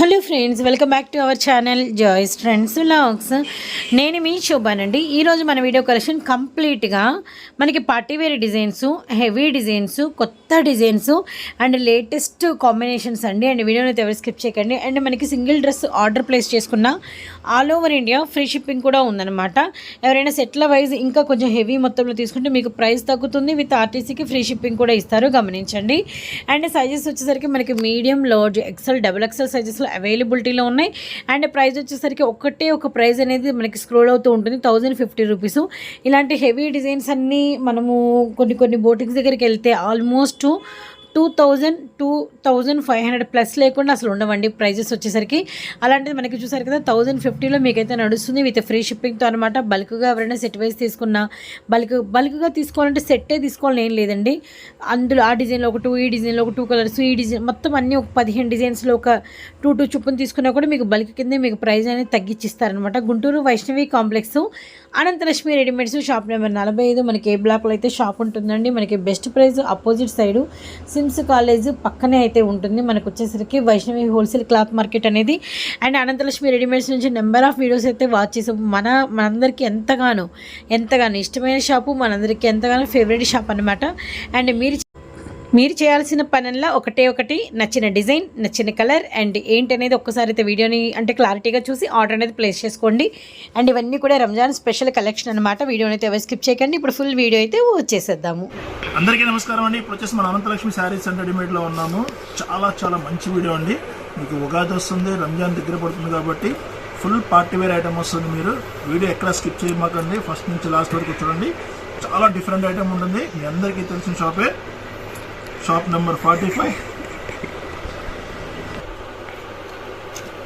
Hello friends welcome back to our channel Joyce friends vlogs. నేను మీ శోభానండి. ఈరోజు మన వీడియో కలెక్షన్ కంప్లీట్గా మనకి party wear designs heavy designs కొత్త డిజైన్స్ అండ్ లేటెస్ట్ కాంబినేషన్స్ అండి. అండ్ వీడియోని ఎవరు స్కిప్ చేయకండి. అండ్ మనకి సింగిల్ డ్రెస్ ఆర్డర్ ప్లేస్ చేసుకున్న all over India free shipping కూడా ఉందన్నమాట. ఎవరైనా సెట్ల వైజ్ ఇంకా కొంచెం హెవీ మొత్తంలో తీసుకుంటే మీకు ప్రైస్ తగ్గుతుంది. విత్ ఆర్టీసీకి ఫ్రీ షిప్పింగ్ కూడా ఇస్తారు. గమనించండి. అండ్ సైజెస్ వచ్చేసరికి మనకి medium large XL double XL సైజెస్లో అవైలబిలిటీలో ఉన్నాయి. అండ్ ప్రైస్ వచ్చేసరికి ఒకటే ఒక ప్రైస్ అనేది మనకి స్క్రోల్ అవుతూ ఉంటుంది. Thousand fifty rupees. ఇలాంటి హెవీ డిజైన్స్ అన్నీ మనము కొన్ని కొన్ని బోటిక్స్ దగ్గరికి వెళ్తే almost two thousand two thousand five hundred plus లేకుండా అసలు ఉండవండి. ప్రైజెస్ వచ్చేసరికి అలాంటిది మనకి చూసారు కదా థౌజండ్ ఫిఫ్టీలో మీకైతే నడుస్తుంది విత్ ఫ్రీ షిప్పింగ్తో అనమాట బల్క్గా ఎవరైనా సెట్ వైజ్ తీసుకున్నా బల్క్ బల్క్గా తీసుకోవాలంటే సెట్టే తీసుకోవాలని ఏం లేదండి. అందులో ఆ డిజైన్లో ఒక టూ ఈ డిజైన్లో ఒక టూ కలర్స్ ఈ డిజైన్ మొత్తం అన్నీ ఒక పదిహేను డిజైన్స్లో ఒక టూ టూ చుప్పును తీసుకున్నా కూడా మీకు బల్క్ కింద మీకు ప్రైస్ అనేది తగ్గించిస్తారనమాట Guntur Vaishnavi complex Anantalakshmi readymades shop number నలభై ఐదు. మనకి ఏ బ్లాక్లో అయితే షాప్ ఉంటుందండి మనకి best price opposite side. Muslims college పక్కనే అయితే ఉంటుంది. మనకు వచ్చేసరికి వైష్ణవి హోల్సేల్ క్లాత్ మార్కెట్ అనేది. అండ్ అనంతలక్ష్మి రెడీమేడ్స్ నుంచి నెంబర్ ఆఫ్ వీడియోస్ అయితే వాచ్ చేసాము మన మనందరికీ ఎంతగానో ఎంతగానో ఇష్టమైన షాపు మనందరికీ ఎంతగానో ఫేవరెట్ షాప్ అనమాట అండ్ మీరు మీరు చేయాల్సిన పనుల్లో ఒకటే ఒకటి నచ్చిన డిజైన్ నచ్చిన కలర్ అండ్ ఏంటి అనేది ఒక్కసారి అయితే వీడియోని అంటే క్లారిటీగా చూసి ఆర్డర్ అనేది ప్లేస్ చేసుకోండి. అండ్ ఇవన్నీ కూడా రంజాన్ స్పెషల్ కలెక్షన్ అనమాట వీడియోని అయితే ఎవరు స్కిప్ చేయకండి. ఇప్పుడు ఫుల్ వీడియో అయితే వచ్చేసేద్దాము. అందరికీ నమస్కారం అండి. ఇప్పుడు వచ్చేసి మన అనంతలక్ష్మి శారీస్ అండ్ రెడీమేడ్లో ఉన్నాము. చాలా చాలా మంచి వీడియో అండి. మీకు ఉగాది వస్తుంది రంజాన్ దగ్గర పడుతుంది కాబట్టి ఫుల్ పార్టీ వేర్ ఐటమ్ వస్తుంది మీరు. వీడియో ఎక్కడ స్కిప్ చేయమాకండి. ఫస్ట్ నుంచి లాస్ట్ వరకు చూడండి. చాలా డిఫరెంట్ ఐటమ్ ఉంటుంది. మీ అందరికీ తెలిసిన షాపే. Shop number forty five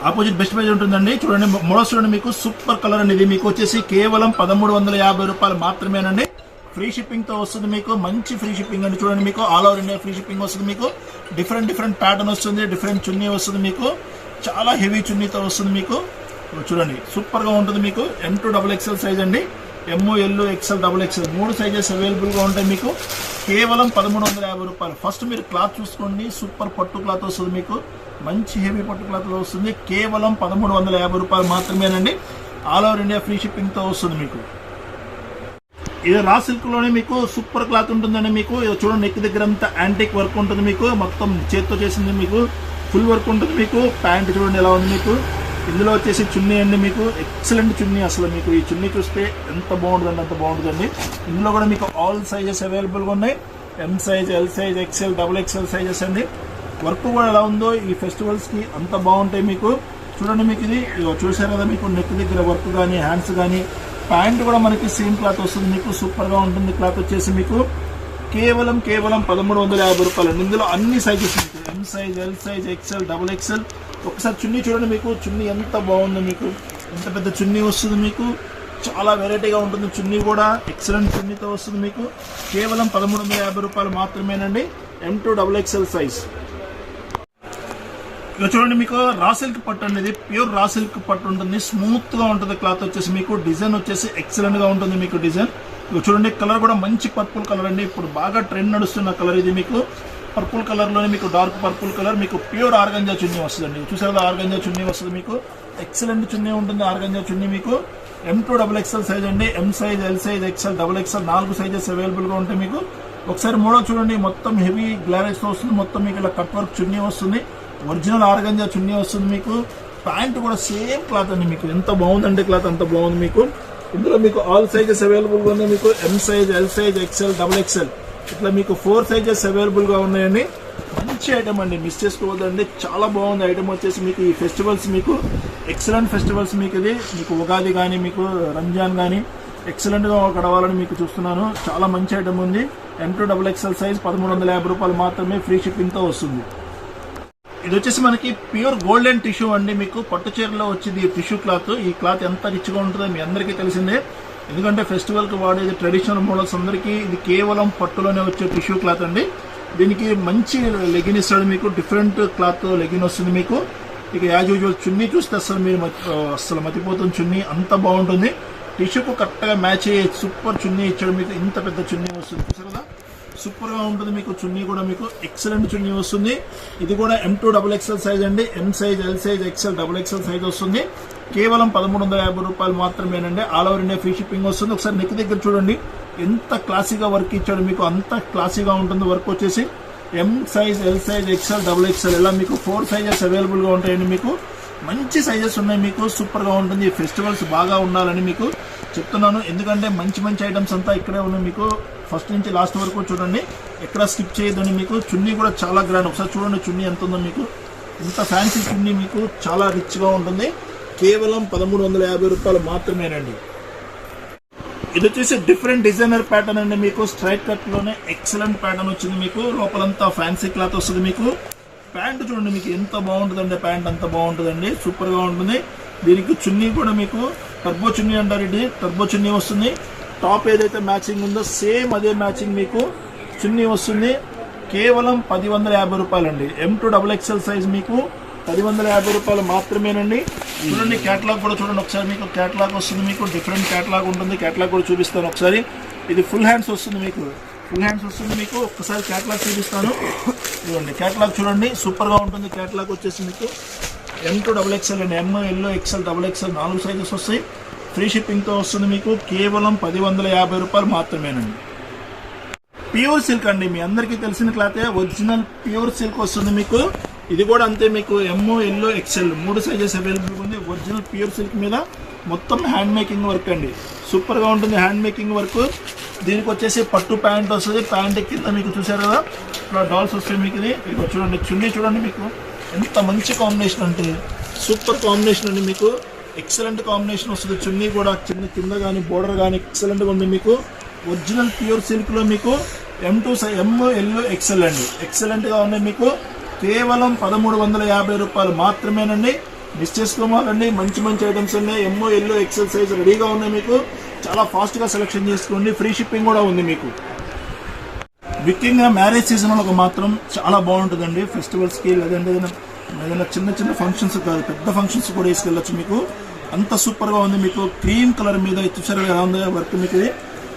opposite best price ఉంటుందండి. చూడండి మోడల్స్ చూడండి మీకు. సూపర్ కలర్ అండి ఇది మీకు వచ్చేసి కేవలం పదమూడు వందల యాభై రూపాయలు మాత్రమేనండి. ఫ్రీ షిప్పింగ్తో వస్తుంది మీకు. మంచి ఫ్రీ షిప్పింగ్ అండి. చూడండి మీకు. All over India free shipping వస్తుంది మీకు. డిఫరెంట్ డిఫరెంట్ ప్యాటర్న్ వస్తుంది. డిఫరెంట్ చున్నీ వస్తుంది మీకు. చాలా హెవీ చున్నీతో వస్తుంది మీకు. చూడండి సూపర్గా ఉంటుంది మీకు. M to double XL size అండి. ఎమ్ఓ ఎల్ ఎక్స్ఎల్ డబుల్ ఎక్స్ఎల్ మూడు సైజెస్ అవైలబుల్గా ఉంటాయి మీకు. కేవలం పదమూడు వందల యాభై రూపాయలు. ఫస్ట్ మీరు క్లాత్ చూసుకోండి. సూపర్ పట్టు క్లాత్ వస్తుంది మీకు. మంచి హెవీ పట్టు క్లాత్ వస్తుంది. కేవలం పదమూడు వందల యాభై రూపాయలు మాత్రమేనండి. ఆల్ ఓవర్ ఇండియా ఫ్రీ షిప్పింగ్తో వస్తుంది మీకు. ఇది రా సిల్క్లోనే మీకు సూపర్ క్లాత్ ఉంటుందండి మీకు. ఇది చూడండి నెక్ దగ్గర అంతా యాంటిక్ వర్క్ ఉంటుంది మీకు. మొత్తం చేత్తో చేసింది మీకు. ఫుల్ వర్క్ ఉంటుంది మీకు. ప్యాంట్ చూడండి ఎలా ఉంది మీకు. ఇందులో వచ్చేసి చున్నీ అండి మీకు. ఎక్సలెంట్ చున్నీ అసలు మీకు. ఈ చున్నీ చూస్తే ఎంత బాగుంటుందండి అంత బాగుంటుందండి. ఇందులో కూడా మీకు ఆల్ సైజెస్ అవైలబుల్గా ఉన్నాయి. M size L size XL double XL sizes అండి. వర్క్ కూడా ఎలా ఉందో ఈ ఫెస్టివల్స్కి అంత బాగుంటాయి మీకు. చూడండి మీకు ఇది. చూసారు కదా మీకు నెక్ దగ్గర వర్క్ కానీ హ్యాండ్స్ కానీ ప్యాంట్ కూడా మనకి సేమ్ క్లాత్ వస్తుంది మీకు. సూపర్గా ఉంటుంది క్లాత్ వచ్చేసి మీకు. కేవలం కేవలం పదమూడు వందల యాభై రూపాయలు అండి ఇందులో అన్ని సైజెస్ మీకు. Size L size XL double XL ఒకసారి చున్నీ చూడండి మీకు. చున్నీ ఎంత బాగుందో మీకు. ఎంత పెద్ద చున్నీ వస్తుంది మీకు. చాలా వెరైటీగా ఉంటుంది చున్నీ కూడా. ఎక్సలెంట్ చున్నీతో వస్తుంది మీకు. కేవలం పదమూడు వందల యాభై రూపాయలు మాత్రమేనండి. M to double XL size ఇక చూడండి మీకు. రా సిల్క్ పట్టు అనేది ప్యూర్ రా సిల్క్ పట్టు ఉంటుంది. స్మూత్గా ఉంటుంది క్లాత్ వచ్చేసి మీకు. డిజైన్ వచ్చేసి ఎక్సలెంట్గా ఉంటుంది మీకు డిజైన్ ఇక చూడండి కలర్ కూడా మంచి పర్పుల్ కలర్ అండి. ఇప్పుడు బాగా ట్రెండ్ నడుస్తున్న కలర్ ఇది మీకు. పర్పుల్ కలర్లోనే మీకు డార్క్ పర్పుల్ కలర్ మీకు ప్యూర్ ఆర్గంజా చున్నీ వస్తుందండి. చూసారా ఆర్గంజా చున్నీ వస్తుంది మీకు? ఎక్సలెంట్ చున్నీ ఉంటుంది ఆర్గంజా చున్నీ మీకు. M to double XL size అండి. M size L size XL double XL నాలుగు సైజెస్ అవైలబుల్గా ఉంటాయి మీకు. ఒకసారి మూడో చూడండి మొత్తం హెవీ గ్లారెక్స్ వస్తుంది. మొత్తం మీకు ఇలా కట్ వర్క్ చున్నీ వస్తుంది. ఒరిజినల్ ఆర్గంజా చున్నీ వస్తుంది మీకు. ప్యాంట్ కూడా సేమ్ క్లాత్ అండి మీకు. ఎంత బాగుందండి క్లాత్ అంత బాగుంది మీకు. ఇందులో మీకు ఆల్ సైజెస్ అవైలబుల్గా ఉన్నాయి మీకు. M size L size XL double XL ఇట్లా మీకు ఫోర్ సైజెస్ అవైలబుల్గా ఉన్నాయండి. మంచి ఐటమ్ అండి. మిస్ చేసుకోవద్దండి. చాలా బాగుంది ఐటమ్ వచ్చేసి మీకు ఈ ఫెస్టివల్స్ మీకు ఎక్సలెంట్ ఫెస్టివల్స్ మీకు ఇది. మీకు ఉగాది కానీ మీకు రంజాన్ కానీ ఎక్సలెంట్గా గడవాలని మీకు చూస్తున్నాను. చాలా మంచి ఐటమ్ ఉంది. M to double XL size పదమూడు వందల యాభై రూపాయలు మాత్రమే ఫ్రీ షిప్పింగ్తో వస్తుంది. ఇది వచ్చేసి మనకి ప్యూర్ గోల్డెన్ టిష్యూ అండి. మీకు పట్టు చీరలో వచ్చింది టిష్యూ క్లాత్ ఈ క్లాత్ ఎంత రిచ్గా ఉంటుందో మీ అందరికీ తెలిసిందే. ఎందుకంటే ఫెస్టివల్కి వాడేది ట్రెడిషనల్ మోడల్స్ అందరికీ ఇది కేవలం పట్టులోనే వచ్చే టిష్యూ క్లాత్ అండి. దీనికి మంచి లెగిన్ ఇస్తాడు మీకు డిఫరెంట్ క్లాత్ లెగిన్ వస్తుంది మీకు. ఇక యాజ్ యూజువల్ చున్నీ చూస్తే అసలు మీరు అసలు మతిపోతుంది చున్నీ అంత బాగుంటుంది. టిష్యూకు కరెక్ట్గా మ్యాచ్ అయ్యే సూపర్ చున్నీ ఇచ్చాడు మీకు ఇంత పెద్ద చున్నీ వస్తుంది. చూసారు కదా? సూపర్గా ఉంటుంది మీకు చున్నీ కూడా మీకు ఎక్సలెంట్ చున్నీ వస్తుంది. ఇది కూడా M to double XL size అండి. M size L size XL double XL size వస్తుంది. కేవలం పదమూడు వందల యాభై రూపాయలు మాత్రమేనండి. All over India free shipping వస్తుంది. ఒకసారి నెక్ దగ్గర చూడండి. ఎంత క్లాసీగా వర్క్ ఇచ్చాడు మీకు. అంత క్లాసీగా ఉంటుంది వర్క్ వచ్చేసి. M size L size XL double XL ఇలా మీకు ఫోర్ సైజెస్ అవైలబుల్గా ఉంటాయండి మీకు. మంచి సైజెస్ ఉన్నాయి మీకు. సూపర్గా ఉంటుంది. ఫెస్టివల్స్ బాగా ఉండాలని మీకు చెప్తున్నాను. ఎందుకంటే మంచి మంచి ఐటమ్స్ అంతా ఇక్కడే ఉన్నాయి మీకు. ఫస్ట్ నుంచి లాస్ట్ వరకు చూడండి. ఎక్కడ స్కిప్ చేయొద్దని మీకు. చున్నీ కూడా చాలా గ్రాండ్ ఒకసారి చూడండి చున్నీ ఎంత ఉందో మీకు. ఇంత ఫ్యాన్సీ చున్నీ మీకు. చాలా రిచ్గా ఉంటుంది. కేవలం పదమూడు వందల యాభై రూపాయలు మాత్రమేనండి. ఇది వచ్చేసి డిఫరెంట్ డిజైనర్ ప్యాటర్న్ అండి మీకు. స్ట్రైట్ కట్లోనే ఎక్సలెంట్ ప్యాటర్న్ వచ్చింది మీకు. లోపలంతా ఫ్యాన్సీ క్లాత్ వస్తుంది మీకు. ప్యాంట్ చూడండి మీకు ఎంత బాగుంటుందండి. ప్యాంట్ అంత బాగుంటుందండి. సూపర్గా ఉంటుంది. దీనికి చున్నీ కూడా మీకు టర్బో చున్నీ అంటారు ఇది. టర్బో చున్నీ వస్తుంది. టాప్ ఏదైతే మ్యాచింగ్ ఉందో సేమ్ అదే మ్యాచింగ్ మీకు చున్నీ వస్తుంది. కేవలం పది వందల యాభై రూపాయలండి. M to double XL size మీకు పది వందల యాభై రూపాయలు మాత్రమేనండి. చూడండి క్యాటలాగ్ కూడా చూడండి ఒకసారి మీకు క్యాటలాగ్ వస్తుంది మీకు డిఫరెంట్ క్యాటలాగ్ ఉంటుంది క్యాటలాగ్ కూడా చూపిస్తాను ఒకసారి. ఇది ఫుల్ హ్యాండ్స్ వస్తుంది మీకు. ఫుల్ హ్యాండ్స్ వస్తుంది మీకు ఒక్కసారి క్యాటలాగ్ చూపిస్తాను. చూడండి క్యాటలాగ్ చూడండి సూపర్గా ఉంటుంది క్యాటలాగ్ వచ్చేసి మీకు. M to double XL and. M yellow XL double XL నాలుగు సైజెస్ వస్తాయి. ఫ్రీ షిప్పింగ్తో వస్తుంది మీకు కేవలం పది వందల యాభై రూపాయలు మాత్రమేనండి. ప్యూర్ సిల్క్ అండి మీ అందరికీ తెలిసిన క్లాతే ఒరిజినల్ ప్యూర్ సిల్క్ వస్తుంది మీకు. ఇది కూడా అంతే మీకు ఎమ్ఓ ఎల్లో ఎక్సెల్ మూడు సైజెస్ అవైలబుల్ ఉంది ఒరిజినల్ ప్యూర్ సిల్క్ మీద మొత్తం హ్యాండ్ మేకింగ్ వర్క్ అండి. సూపర్గా ఉంటుంది హ్యాండ్ మేకింగ్ వర్క్ దీనికి వచ్చేసి పట్టు ప్యాంట్ వస్తుంది. ప్యాంట్ కింద మీకు చూసారు కదా? ఇట్లా డాల్స్ వస్తాయి మీకు ఇది. ఇక్కడ చూడండి. చున్నీ చూడండి మీకు. ఎంత మంచి కాంబినేషన్ అంటే. సూపర్ కాంబినేషన్ అండి మీకు. ఎక్సలెంట్ కాంబినేషన్ వస్తుంది. చున్నీ కూడా చిన్న కింద కానీ బోర్డర్ కానీ ఎక్సలెంట్గా ఉంది మీకు. ఒరిజినల్ ప్యూర్ సిల్క్లో మీకు ఎం టూ సై ఎం ఎల్ ఎక్సెల్ అండి. ఎక్సలెంట్గా ఉన్నాయి మీకు. కేవలం పదమూడు వందల యాభై రూపాయలు మాత్రమేనండి. మిస్ చేసుకోవాలండి మంచి మంచి ఐటమ్స్ ఉన్నాయి. ఎంఓ ఎల్లో ఎక్సెల్ సైజ్ రెడీగా ఉన్నాయి మీకు. చాలా ఫాస్ట్గా సెలెక్షన్ చేసుకోండి. ఫ్రీ షిప్పింగ్ కూడా ఉంది మీకు. ముఖ్యంగా మ్యారేజ్ సీజన్లో మాత్రం చాలా బాగుంటుందండి. ఫెస్టివల్స్కి లేదంటే ఏదైనా చిన్న చిన్న ఫంక్షన్స్ కాదు పెద్ద ఫంక్షన్స్ కూడా వేసుకెళ్ళచ్చు మీకు. అంత సూపర్గా ఉంది మీకు. క్రీమ్ కలర్ మీద చూసారు ఎలా ఉంది వర్క్ మీకు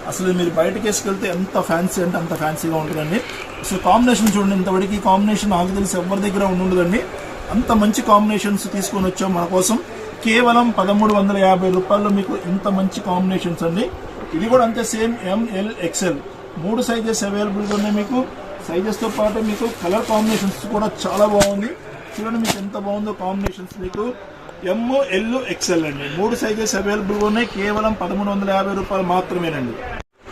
అసలు మీరు బయటకి వేసుకెళ్తే ఎంత ఫ్యాన్సీ అంటే అంత ఫ్యాన్సీగా ఉంటుందండి. అసలు కాంబినేషన్ చూడండి ఇంతవరకు కాంబినేషన్ నాకు తెలిసి ఎవరి దగ్గర ఉండదండి. అంత మంచి కాంబినేషన్స్ తీసుకొని వచ్చాం మన కోసం. కేవలం పదమూడు వందల యాభై రూపాయల్లో మీకు ఇంత మంచి కాంబినేషన్స్ అండి. ఇది కూడా అంతే సేమ్ ఎంఎల్ ఎక్స్ఎల్ మూడు సైజెస్ అవైలబుల్గా ఉన్నాయి మీకు. సైజెస్తో పాటు మీకు కలర్ కాంబినేషన్స్ కూడా చాలా బాగుంది. చూడండి మీకు ఎంత బాగుందో కాంబినేషన్స్ మీకు. ఎమ్ ఎల్ ఎక్స్ఎల్ అండి. మూడు సైజెస్ అవైలబుల్గా ఉన్నాయి. కేవలం పదమూడు వందల యాభై రూపాయలు మాత్రమేనండి.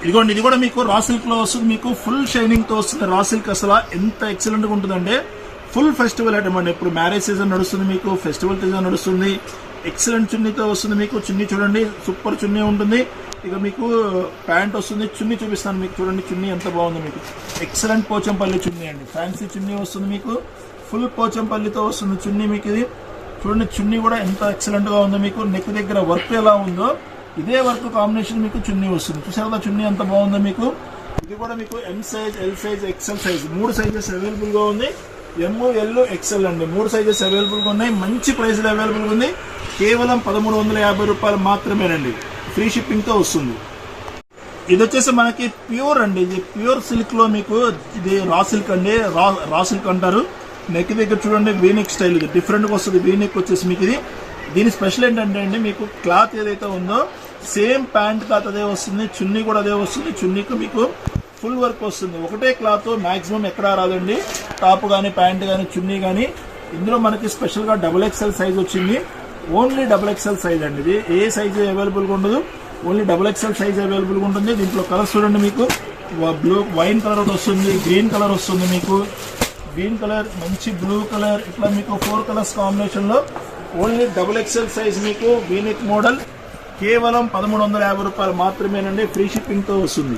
ఇదిగోండి ఇది కూడా మీకు రా సిల్క్లో వస్తుంది మీకు ఫుల్ షైనింగ్తో వస్తుంది. రా సిల్క్ అసలు ఎంత ఎక్సలెంట్గా ఉంటుందంటే ఫుల్ ఫెస్టివల్ ఐటమ్ అండి. ఇప్పుడు మ్యారేజ్ సీజన్ నడుస్తుంది మీకు ఫెస్టివల్ సీజన్ నడుస్తుంది. ఎక్సలెంట్ చున్నీతో వస్తుంది మీకు చున్నీ చూడండి సూపర్ చున్నీ ఉంటుంది. ఇక మీకు ప్యాంట్ వస్తుంది చున్నీ చూపిస్తాను మీకు. చూడండి చున్నీ ఎంత బాగుంది మీకు. ఎక్సలెంట్ పోచంపల్లి చున్నీ అండి. ఫ్యాన్సీ చున్నీ వస్తుంది మీకు. ఫుల్ పోచంపల్లితో వస్తుంది చున్నీ మీకు ఇది. చూడండి చున్నీ కూడా ఎంత ఎక్సలెంట్గా ఉందో మీకు. నెక్ దగ్గర వర్క్ ఎలా ఉందో. ఇదే వర్క్ కాంబినేషన్ మీకు చున్నీ వస్తుంది. చూసారు కదా చున్నీ ఎంత బాగుందో మీకు? ఇది కూడా మీకు M size L size XL size మూడు సైజెస్ అవైలబుల్గా ఉంది. ఎమ్ ఎల్ ఎక్సెల్ అండి. మూడు సైజెస్ అవైలబుల్గా ఉన్నాయి. మంచి ప్రైస్ అవైలబుల్గా ఉంది. కేవలం పదమూడు వందల యాభై రూపాయలు మాత్రమేనండి. ఫ్రీ షిప్పింగ్తో వస్తుంది. ఇది వచ్చేసి మనకి ప్యూర్ అండి. ఇది ప్యూర్ సిల్క్లో మీకు ఇది రా సిల్క్ అండి. రా రా సిల్క్ అంటారు. నెక్ దగ్గర చూడండి వీనిక్ స్టైల్ ఇది. డిఫరెంట్గా వస్తుంది. వీనిక్ వచ్చేసి మీకు ఇది. దీని స్పెషల్ ఏంటంటే అండి మీకు క్లాత్ ఏదైతే ఉందో సేమ్ ప్యాంట్ క్లాత్ అదే వస్తుంది చున్నీ కూడా అదే వస్తుంది. చున్నీకి మీకు ఫుల్ వర్క్ వస్తుంది. ఒకటే క్లాత్ మాక్సిమం ఎక్కడా రాదండి. టాప్ కానీ ప్యాంట్ కానీ చున్నీ కానీ ఇందులో మనకి స్పెషల్గా డబుల్ ఎక్స్ఎల్ సైజ్ వచ్చింది. ఓన్లీ డబుల్ ఎక్స్ఎల్ సైజ్ అండి ఇది. ఏ సైజు అవైలబుల్గా ఉండదు. ఓన్లీ డబుల్ ఎక్స్ఎల్ సైజ్ అవైలబుల్గా ఉంటుంది. దీంట్లో కలర్స్ చూడండి మీకు. బ్లూ వైన్ కలర్ ఒకటి వస్తుంది గ్రీన్ కలర్ వస్తుంది మీకు. గ్రీన్ కలర్ మంచి బ్లూ కలర్ ఇట్లా మీకు ఫోర్ కలర్స్ కాంబినేషన్లో ఓన్లీ డబుల్ ఎక్స్ఎల్ సైజ్ మీకు వీనిక్ మోడల్ కేవలం పదమూడు వందల యాభై రూపాయలు మాత్రమేనండి ఫ్రీ షిప్పింగ్తో వస్తుంది.